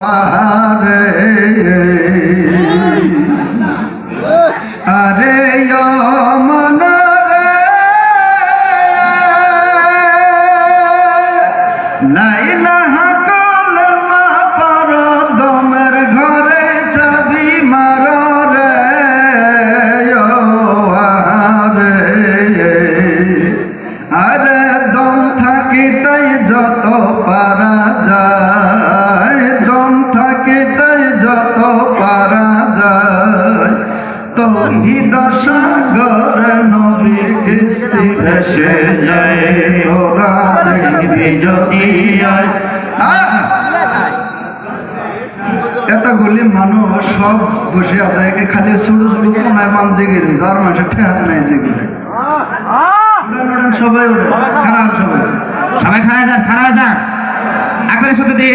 আরে আরে মনা মন ভেসে যায় ওরা যদি এতগুলি মানুষ সব বসে আছে, একে খালি ছোট ছোট কোনায় মান জেগে আর মানুষের ঠেক নাই জেগে সবাই খারাপ সবাই। সবাই খাড়া যান খাড়া যান। একবারে শুধু দি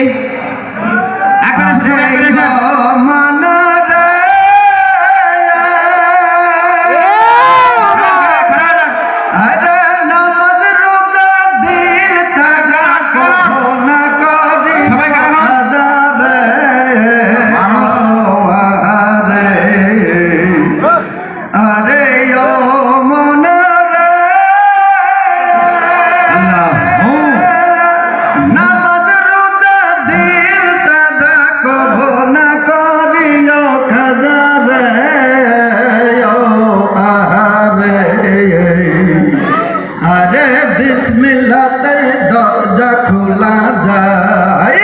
বিসমিল্লাতে দরজা খোলা যায়।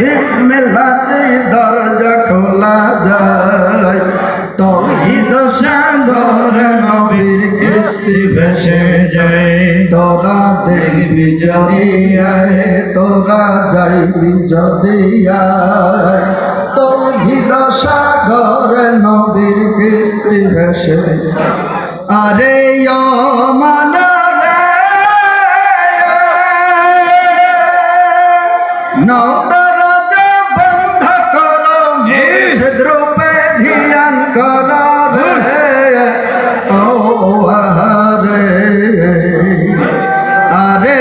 বিসমিল্লাতে দরজা খোলা যায়। তহিদ সাগর নবীর কিস্তি ভেসে যায়। তোরা দেখবি আয়, তোরা যাইবি আয়। তহিদ সাগর নবীর কিস্তি ভেসে আরে মান নদরজা বন্ধ করো দ্রুপে ধ্যান করো রে। ও আরে আরে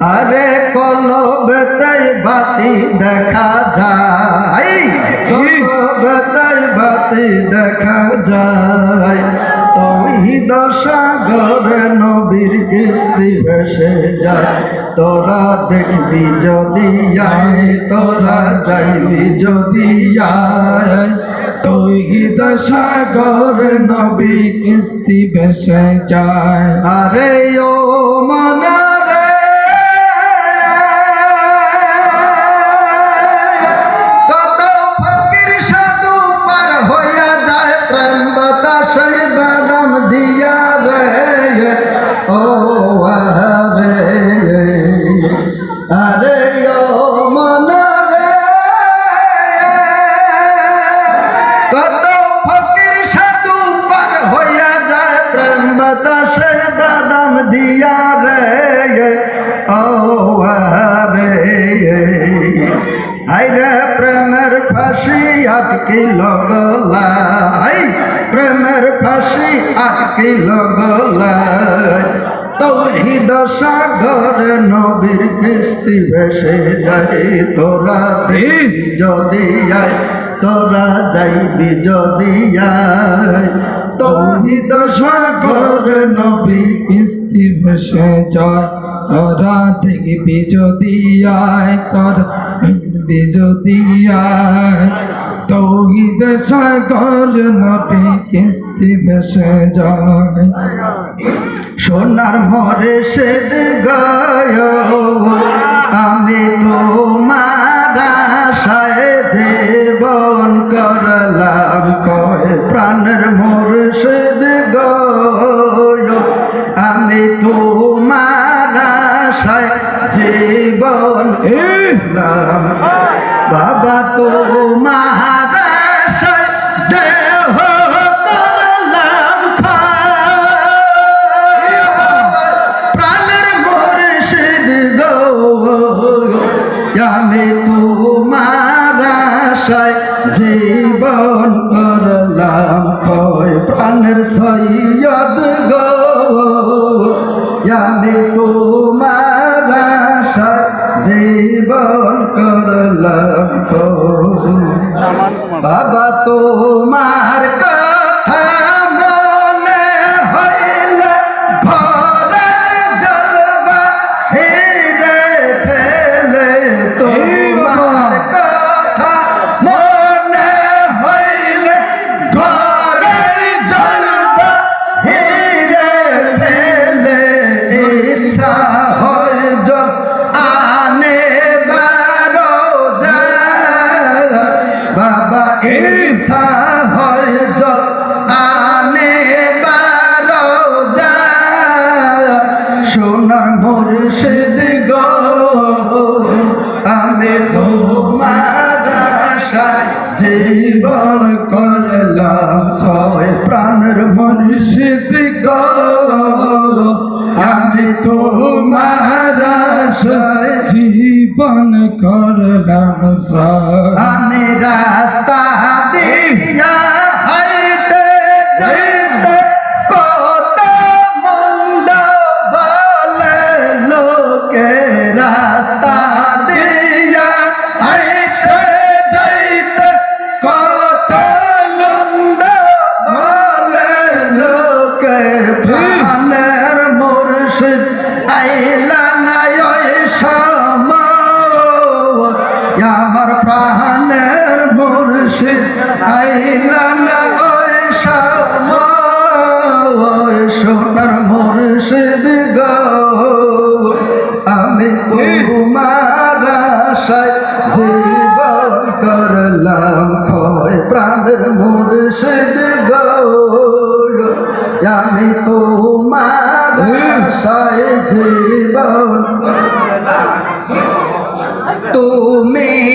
আরে কলবেতে বাতি দেখা যায়। কলবেতে বাতি দেখা যায়। তহিদ সাগর নবীর কিস্তি ভেসে যায়। তোরা দেখবি যদি আয়, তোরা যাইবি যদি আয়। তহিদ সাগর নবী কিস্তি ভেসে যায়। আরে ও দিয়া রে ও রে হইয়া যায় প্রেম ফাঁসি আটকিল গলাই প্রেমের ফাঁসি আটকিল গলাই তৌহিদ সাগর নবীর কিস্তি ভেসে যায় তোরা যদি আয় তোরা যাইবি যদি আয়। তৌহিদ সাগর নবী কিস্তি ভেসে যায় তোরা দেখবি যদি আয় তোর আয় তৌহিদ সাগর নবী কিস্তি ভেসে যায়। সোনার মরে সে গায় জীবন বাবা তো মহাদেশ দেহ প্রাণের গোরে সিদ্ধ আমি তোমার জীবন করলাম কয় প্রাণের সৈয়দ গো আমি তো জীবন করলাম বাবা তোমার মুর্শিদ গো আমি তোমার আশায় জীবন করলাম সয় প্রাণের মুর্শিদ গো আমি তোমার আশায় জীবন করলাম সয়। আমি রাস্তা দিয়া হাইতে যাই। yeah আমি তোমার জীবন। তুমি